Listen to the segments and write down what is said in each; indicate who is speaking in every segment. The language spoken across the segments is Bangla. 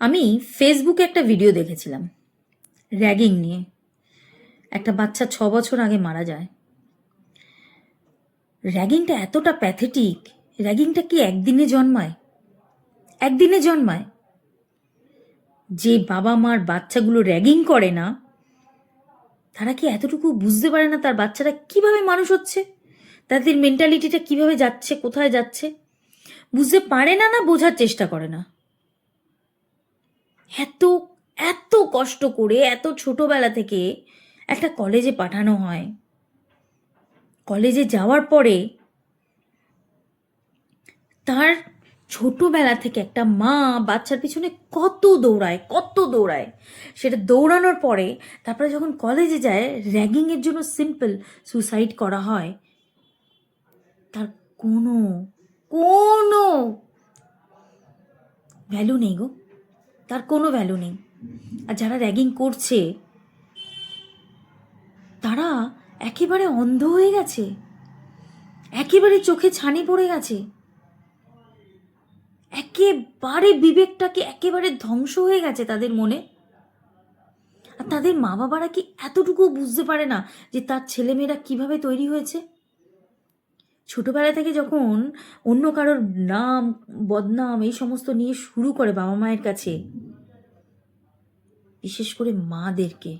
Speaker 1: আমি ফেসবুকে একটা ভিডিও দেখেছিলাম। র্যাগিং নিয়ে। একটা বাচ্চা ছ বছর আগে মারা যায়। র্যাগিংটা এতটা প্যাথেটিক র্যাগিংটা কি একদিনে জন্মায়? একদিনে জন্মায়। যে বাবা মার বাচ্চাগুলো র্যাগিং করে না, তারা কি এতটুকু বুঝতে পারে না তার বাচ্চারা কীভাবে মানুষ হচ্ছে? তাদের মেন্টালিটিটা কীভাবে যাচ্ছে? কোথায় যাচ্ছে? বুঝতে পারে না না বোঝার চেষ্টা করে না। এত এত কষ্ট করে, এত ছোটবেলা থেকে একটা কলেজে পাঠানো হয়। কলেজে যাওয়ার পরে তার ছোটবেলা থেকে একটা মা বাচ্চার পিছনে কত দৌড়ায় কত দৌড়ায়। সেটা দৌড়ানোর পরে তারপরে যখন কলেজে যায়, র্যাগিংয়ের জন্য সিম্পল সুসাইড করা হয়। তার কোনো কোনো ভ্যালু নেই গো। তার কোনো ভ্যালু নেই। আর যারা র্যাগিং করছে, তারা একেবারে অন্ধ হয়ে গেছে। একেবারে চোখে ছানি পড়ে গেছে। একেবারে বিবেকটাকে একেবারে ধ্বংস হয়ে গেছে তাদের মনে। আর তাদের মা বাবারা কি এতটুকু বুঝতে পারে না যে তার ছেলেমেয়েরা কীভাবে তৈরি হয়েছে? ছোটবেলা থেকে যখন অন্য কারোর নাম, বদনাম এই সমস্ত নিয়ে শুরু করে বাবা মায়ের কাছে বিশেষ করে মাদেরকে।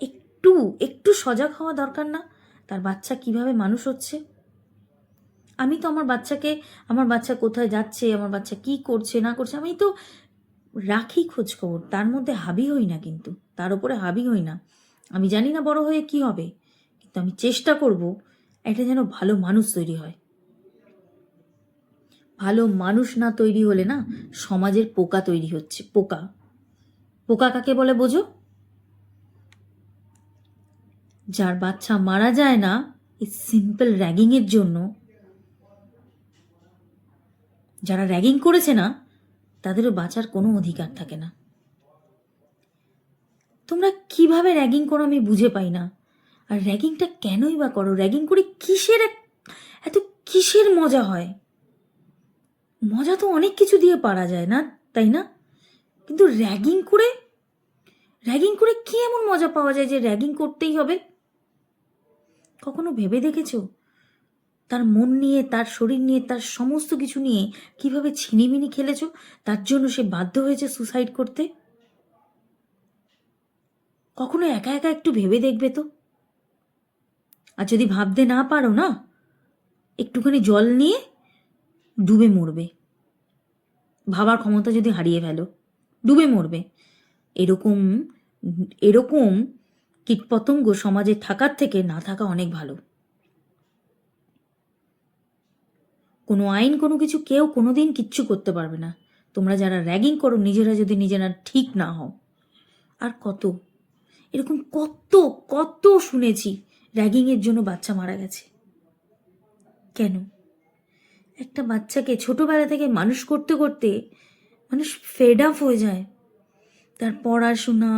Speaker 1: একটু একটু সজাগ হওয়া দরকার না? তার বাচ্চা কীভাবে মানুষ হচ্ছে? আমি তো আমার বাচ্চাকে, আমার বাচ্চা কোথায় যাচ্ছে, আমার বাচ্চা কি করছে, না করছে, আমি তো রাখি খোঁজ খবর তার মধ্যে হাবি হই না কিন্তু। তার উপরে হাবি হই না। আমি জানি না বড় হয়ে কি হবে। কিন্তু আমি চেষ্টা করব একটা যেন ভালো মানুষ তৈরি হয়। ভালো মানুষ না তৈরি হলে না সমাজের পোকা তৈরি হচ্ছে, পোকা। পোকা কাকে বলে বোঝো? যার বাচ্চা মারা যায় না, এই সিম্পল র্যাগিংয়ের জন্য। যারা র্যাগিং করেছে না, তাদেরও বাঁচার কোনো অধিকার থাকে না। তোমরা কীভাবে র্যাগিং করো আমি বুঝে পাই না। আর র্যাগিংটা কেনই বা করো? র্যাগিং করে কিসের এত কিসের মজা হয়? মজা তো অনেক কিছু দিয়ে পারা যায় না, তাই না? কিন্তু র্যাগিং করে র্যাগিং করে কি এমন মজা পাওয়া যায় যে র্যাগিং করতেই হবে? কখনো ভেবে দেখেছ? তার মন নিয়ে, তার শরীর নিয়ে, তার সমস্ত কিছু নিয়ে কীভাবে ছিনিমিনি খেলেছো? তার জন্য সে বাধ্য হয়েছে সুসাইড করতে? কখনো একা একা একটু ভেবে দেখবে তো? আর যদি ভাবতে না পারো না, একটুখানি জল নিয়ে ডুবে মরবে। ভাবার ক্ষমতা যদি হারিয়ে ফেলো, ডুবে মরবে। এরকম এরকম কীটপতঙ্গ সমাজে থাকার থেকে না থাকা অনেক ভালো। কোনো আইন, কোনো কিছু কেউ কোনো দিন কিচ্ছু করতে পারবে না। তোমরা যারা র্যাগিং করো, নিজেরা যদি নিজেরা ঠিক না হও। আর কত, এরকম কত কত শুনেছি র্যাগিংয়ের জন্য বাচ্চা মারা গেছে। কেন? একটা বাচ্চাকে ছোটবেলা থেকে মানুষ করতে করতে মানুষ ফেড আপ হয়ে যায়। তার পড়াশোনা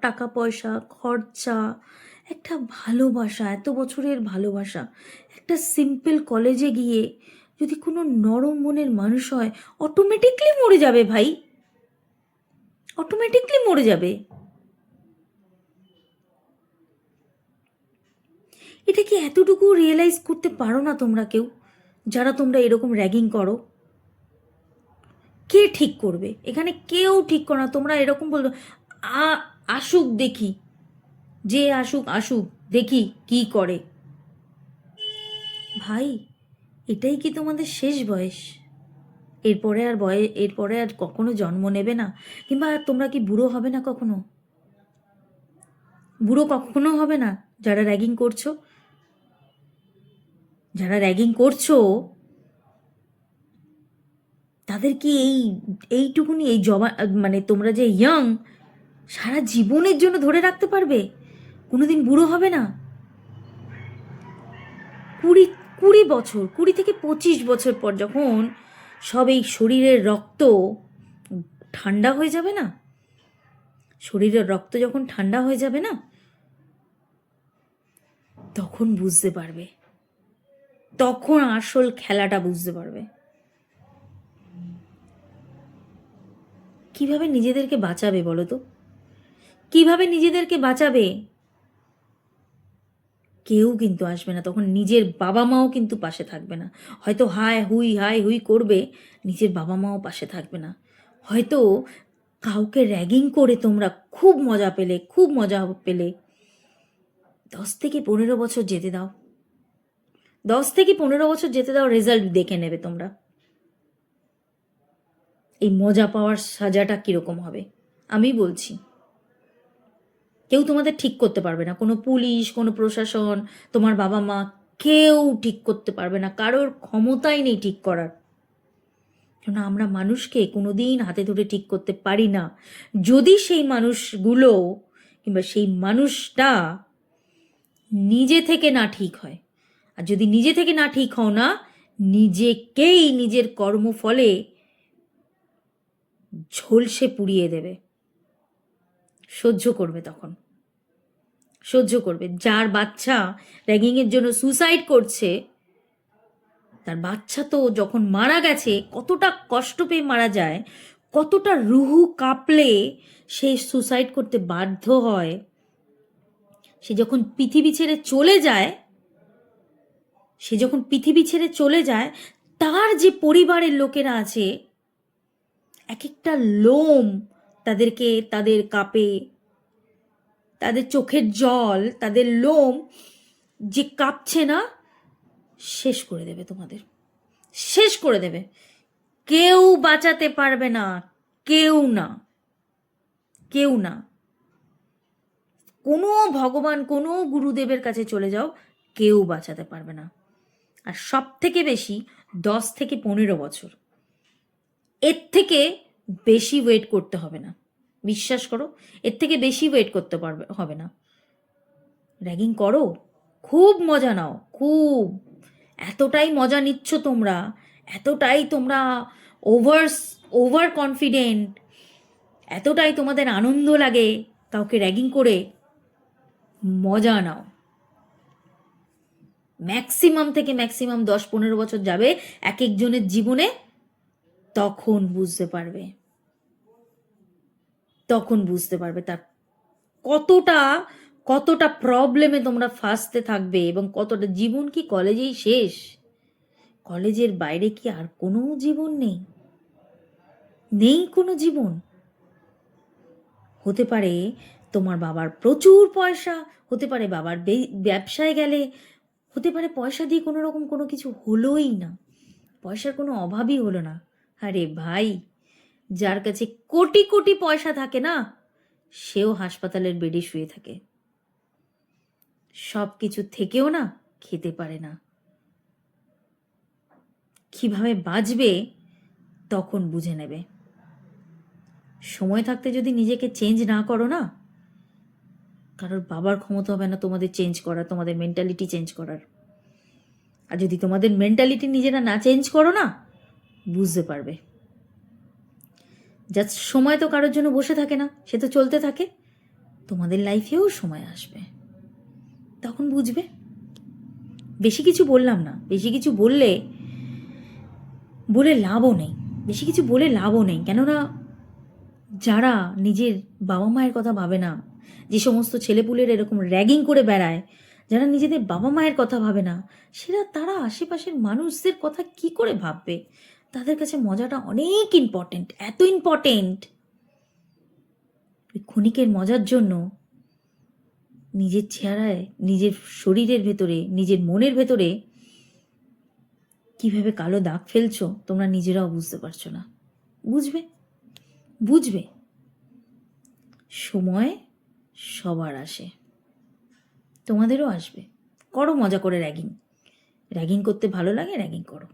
Speaker 1: টাকা পয়সা খরচা, একটা ভালোবাসা, এত বছরের ভালোবাসা। একটা সিম্পল কলেজে গিয়ে যদি কোনো নরম মনের মানুষ হয় অটোমেটিকলি মরে যাবে ভাই। অটোমেটিকলি মরে যাবে। এটা কি এতটুকু রিয়েলাইজ করতে পারো না তোমরা কেউ? যারা তোমরা এরকম র্যাগিং করো। ঠিক করবে। এখানে কেউ ঠিক করে না, তোমরা এরকম বলবে আসুক দেখি, যে আসুক আসুক, দেখি কি করে। ভাই, এটাই কি তোমাদের শেষ বয়স? এরপরে আর বয়ে, এরপরে আর কখনো জন্ম নেবে না? কিংবা তোমরা কি বুড়ো হবে না কখনো? বুড়ো কখনো হবে না? যারা র্যাগিং করছ, যারা র্যাগিং করছ তাদের কি এই, এইটুকুনি, এই জমা মানে তোমরা যে ইয়াং সারা জীবনের জন্য ধরে রাখতে পারবে? কোনোদিন বুড়ো হবে না? কুড়ি কুড়ি বছর, কুড়ি থেকে পঁচিশ বছর পর যখন সব এই শরীরের রক্ত ঠান্ডা হয়ে যাবে না? শরীরের রক্ত যখন ঠান্ডা হয়ে যাবে না? তখন বুঝতে পারবে। তখন আসল খেলাটা বুঝতে পারবে। কীভাবে নিজেদেরকে বাঁচাবে বলো তো? কীভাবে নিজেদেরকে বাঁচাবে? কেউ কিন্তু আসবে না, তখন নিজের বাবা মাও কিন্তু পাশে থাকবে না। হয়তো হায়, হুই হায়, হুই করবে, নিজের বাবা মাও পাশে থাকবে না। হয়তো কাউকে র্যাগিং করে তোমরা খুব মজা পেলে, খুব মজা পেলে। দশ থেকে পনেরো বছর যেতে দাও। দশ থেকে পনেরো বছর যেতে দাও রেজাল্ট দেখে নেবে তোমরা। এই মজা পাওয়ার সাজাটা কীরকম হবে? আমি বলছি। কেউ তোমাদের ঠিক করতে পারবে না। কোনো পুলিশ, কোনো প্রশাসন, তোমার বাবা মা, কেউ ঠিক করতে পারবে না। কারোর ক্ষমতাই নেই ঠিক করার। কেন আমরা মানুষকে কোনো দিন হাতে ধরে ঠিক করতে পারি না। যদি সেই মানুষগুলো কিংবা সেই মানুষটা নিজে থেকে না ঠিক হয়, আর যদি নিজে থেকে না ঠিক হও না, নিজেকেই নিজের কর্মফলে ঝলসে পুড়িয়ে দেবে। সহ্য করবে তখন। সহ্য করবে। যার বাচ্চা র্যাগিংয়ের জন্য সুসাইড করছে, তার বাচ্চা তো যখন মারা গেছে, কতটা কষ্ট পেয়ে মারা যায়, কতটা রুহু কাঁপলে সে সুসাইড করতে বাধ্য হয়, সে যখন পৃথিবী ছেড়ে চলে যায়, সে যখন পৃথিবী ছেড়ে চলে যায়, তার যে পরিবারের লোকেরা আছে এক একটা লোম তাদেরকে তাদের কাপে, তাদের চোখের জল, তাদের লোম যে কাঁপছে না, শেষ করে দেবে তোমাদের। শেষ করে দেবে। কেউ বাঁচাতে পারবে না, কেউ না কেউ না। কোনো ভগবান, কোনো গুরুদেবের কাছে চলে যাও, কেউ বাঁচাতে পারবে না। আর সব থেকে বেশি দশ থেকে পনেরো বছর। এর থেকে বেশি ওয়েট করতে হবে না। বিশ্বাস করো, এর থেকে বেশি ওয়েট করতে পারবে, হবে না। র্যাগিং করো, খুব মজা নাও, খুব। এতটাই মজা নিচ্ছ তোমরা, এতটাই তোমরা ওভার ওভার কনফিডেন্ট এতটাই তোমাদের আনন্দ লাগে কাউকে র্যাগিং করে, মজা নাও। ম্যাক্সিমাম থেকে ম্যাক্সিমাম দশ পনেরো বছর যাবে এক একজনের জীবনে তখন বুঝতে পারবে। তখন বুঝতে পারবে তার কতটা কতটা প্রবলেমে তোমরা ফাঁসতে থাকবে এবং কতটা জীবন কি কলেজেই শেষ। কলেজের বাইরে কি আর কোনো জীবন নেই? নেই কোনো জীবন। হতে পারে তোমার বাবার প্রচুর পয়সা, হতে পারে বাবার ব্যবসায় গেলে, হতে পারে পয়সা দিয়ে কোনো রকম কোনো কিছু হলোই না। পয়সার কোনো অভাবই হলো না। আরে ভাই, যার কাছে কোটি কোটি পয়সা থাকে না, সেও হাসপাতালের বেডে শুয়ে থাকে। সব কিছু থেকেও না খেতে পারে না। কীভাবে বাঁচবে তখন বুঝে নেবে। সময় থাকতে যদি নিজেকে চেঞ্জ না করো না, কারোর বাবার ক্ষমতা হবে না তোমাদের চেঞ্জ করার, তোমাদের মেন্টালিটি চেঞ্জ করার। আর যদি তোমাদের মেন্টালিটি নিজেরা না চেঞ্জ করো না বুঝতে পারবে। যা সময় তো কারোর জন্য বসে থাকে না, সে তো চলতে থাকে। তোমাদের লাইফেও সময় আসবে। তখন বুঝবে। বেশি কিছু বললাম না, বেশি কিছু বললে, বলে লাভও নেই। বেশি কিছু বলে লাভও নেই। কেননা, যারা নিজের বাবা মায়ের কথা ভাবে না, যে সমস্ত ছেলেপুলের এরকম র্যাগিং করে বেড়ায়, যারা নিজেদের বাবা মায়ের কথা ভাবে না, সেরা তারা আশেপাশের মানুষদের কথা কি করে ভাববে? তাদের কাছে মজাটা অনেক ইম্পর্টেন্ট এত ইম্পর্টেন্ট ক্ষণিকের মজার জন্য নিজের চেহারায়, নিজের শরীরের ভেতরে, নিজের মনের ভেতরে কীভাবে কালো দাগ ফেলছো, তোমরা নিজেরাও বুঝতে পারছ না। বুঝবে? বুঝবে? সময় সবার আসে। তোমাদেরও আসবে। করো মজা করে র্যাগিং র্যাগিং করতে ভালো লাগে র্যাগিং করো।